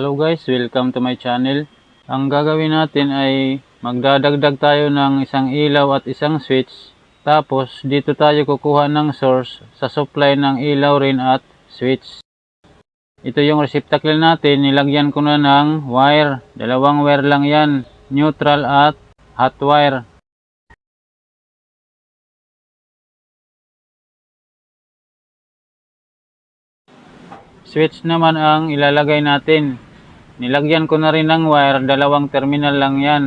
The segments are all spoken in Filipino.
Hello guys, welcome to my channel. Ang gagawin natin ay magdadagdag tayo ng isang ilaw at isang switch. Tapos dito tayo kukuha ng source sa supply ng ilaw rin at switch. Ito yung receptacle natin, nilagyan ko na ng wire. Dalawang wire lang yan, neutral at hot wire. Switch naman ang ilalagay natin. Nilagyan ko na rin ng wire, dalawang terminal lang yan.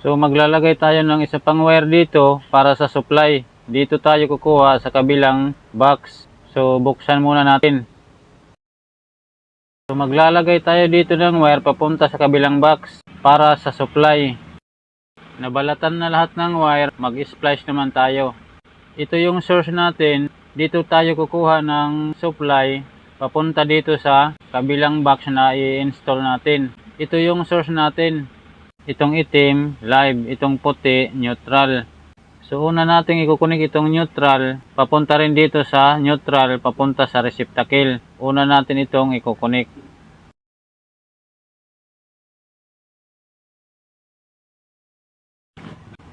So maglalagay tayo ng isa pang wire dito para sa supply. Dito tayo kukuha sa kabilang box. So buksan muna natin. So maglalagay tayo dito ng wire papunta sa kabilang box para sa supply. Nabalatan na lahat ng wire, mag-splice naman tayo. Ito yung source natin. Dito tayo kukuha ng supply papunta dito sa kabilang box na i-install natin. Ito yung source natin. Itong itim, live. Itong puti, neutral. So una nating ikukunik itong neutral, papunta rin dito sa neutral, papunta sa receptacle. Una natin itong ikukunik.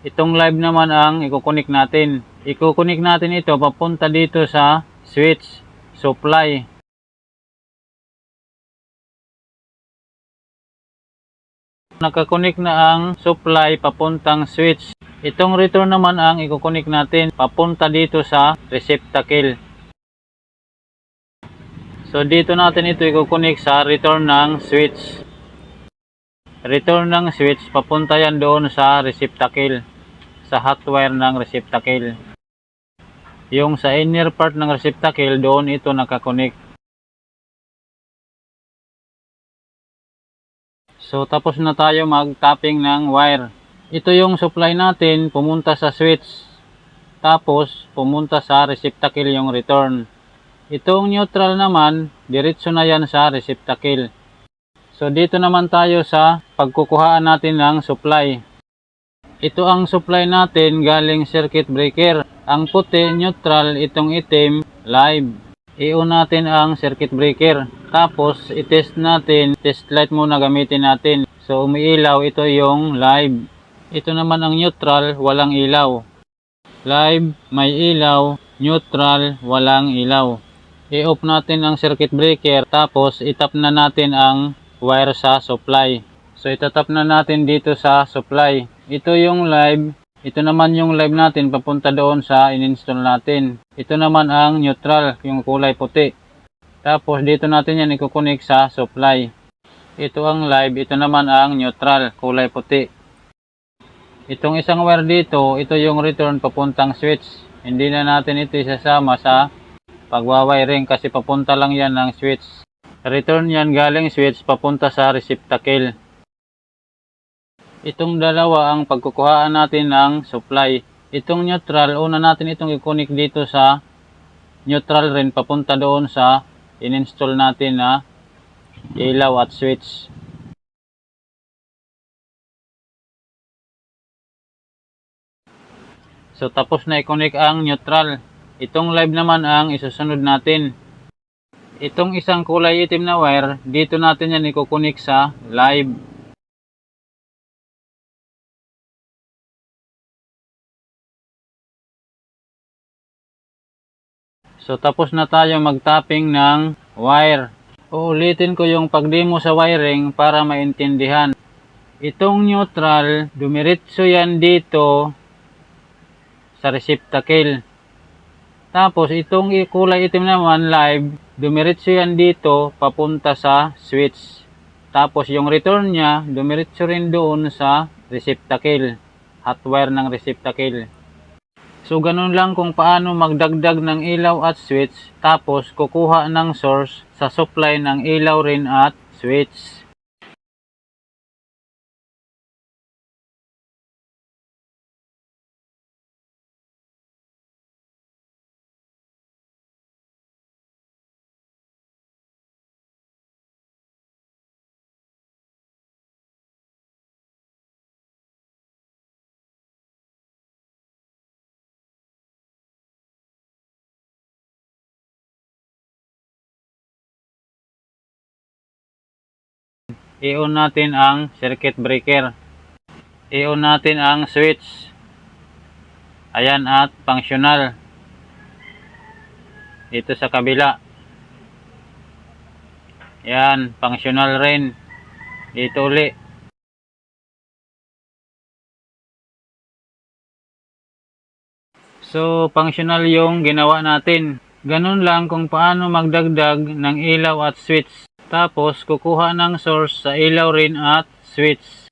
Itong live naman ang ikukunik natin. Ikukunik natin ito papunta dito sa switch, supply. Nakakunik na ang supply papuntang switch. Itong return naman ang ikukunik natin papunta dito sa receptacle. So dito natin ito ikukunik sa return ng switch. Return ng switch papunta yan doon sa receptacle. Sa hot wire ng receptacle. Yung sa inner part ng receptacle doon ito nakakunik. So tapos na tayo mag-tapping ng wire. Ito yung supply natin pumunta sa switch. Tapos pumunta sa receptacle yung return. Itong neutral naman, diretso na yan sa receptacle. So dito naman tayo sa pagkukuhaan natin ng supply. Ito ang supply natin galing circuit breaker. Ang puti neutral, itong itim live. I-on natin ang circuit breaker. Tapos, i-test natin. Test light muna gamitin natin. So, umiilaw. Ito yung live. Ito naman ang neutral, walang ilaw. Live, may ilaw. Neutral, walang ilaw. I-off natin ang circuit breaker. Tapos, itap na natin ang wire sa supply. So, itatap na natin dito sa supply. Ito yung live. Ito naman yung live natin papunta doon sa in-install natin. Ito naman ang neutral, yung kulay puti. Tapos dito natin yan ikukunik sa supply. Ito ang live, ito naman ang neutral, kulay puti. Itong isang wire dito, ito yung return papuntang switch. Hindi na natin ito isasama sa pagwawiring kasi papunta lang yan ng switch. Return yan galing switch papunta sa receptacle. Itong dalawa ang pagkukuhaan natin ng supply. Itong neutral, una natin itong ikunik dito sa neutral rin papunta doon sa in-install natin na ilaw at switch. So tapos na i-connect ang neutral. Itong live naman ang isusunod natin. Itong isang kulay itim na wire, dito natin yan ikukunik sa live. So tapos na tayo mag-tapping ng wire. Uulitin ko yung pagdemo sa wiring para maintindihan. Itong neutral, dumiretso yan dito sa receptacle. Tapos itong kulay itim naman live, dumiretso yan dito papunta sa switch. Tapos yung return niya, dumiretso rin doon sa receptacle. Hot wire ng receptacle. So, ganun lang kung paano magdagdag ng ilaw at switch. Tapos, kukuha ng source sa supply ng ilaw rin at switch. I-on natin ang circuit breaker. I-on natin ang switch. Ayan at functional. Dito sa kabila. Yan, functional rin. Dito uli. So, functional yung ginawa natin. Ganun lang kung paano magdagdag ng ilaw at switch. Tapos, kukuha ng source sa ilaw rin at switch.